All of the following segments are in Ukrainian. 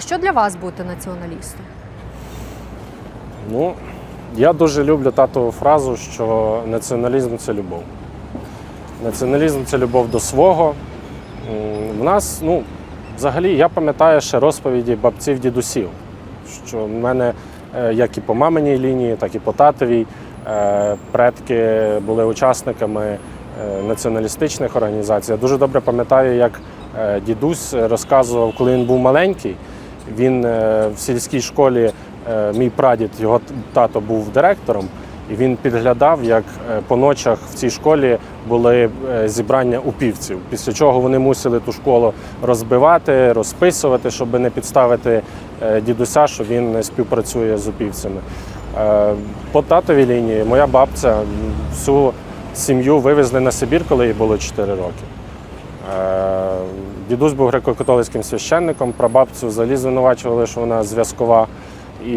Що для вас бути націоналістом? Ну, я дуже люблю татову фразу, що націоналізм це любов. Націоналізм це любов до свого. В нас, ну, взагалі, я пам'ятаю ще розповіді бабців дідусів, що в мене, е, як і по маминій лінії, так і по татовій, е, предки були учасниками е, націоналістичних організацій. Я дуже добре пам'ятаю, як дідусь розказував, коли він був маленький. Він е, в сільській школі, е, мій прадід, його тато був директором, і він підглядав, як е, по ночах в цій школі були зібрання упівців. Після чого вони мусили ту школу розбивати, розписувати, щоб не підставити дідуся, що він не співпрацює з упівцями. По татовій лінії моя бабця всю сім'ю вивезли на Сибір, коли їй було 4 роки. Е, Дідусь був греко-католицьким священником, прабабцю взагалі звинувачували, що вона зв'язкова. І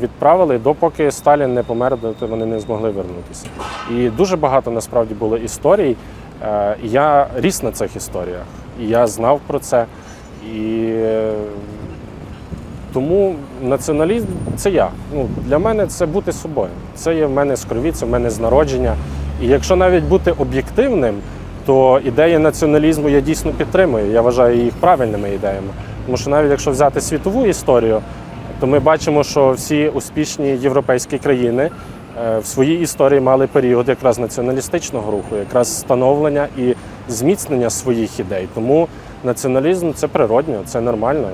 відправили, допоки Сталін не помер, доти вони не змогли вернутися. І дуже багато насправді було історій. Е, Я ріс на цих історіях, і я знав про це. І е, тому націоналізм це я. Ну, для мене це бути собою. Це є в мене з крові, це в мене з народження. І якщо навіть бути об'єктивним, то ідеї націоналізму я дійсно підтримую. Я вважаю їх правильними ідеями. Тому що навіть якщо взяти світову історію, то ми бачимо, що всі успішні європейські країни е, в своїй історії мали період якраз націоналістичного руху, якраз становлення і зміцнення своїх ідей. Тому націоналізм це природньо, це нормально.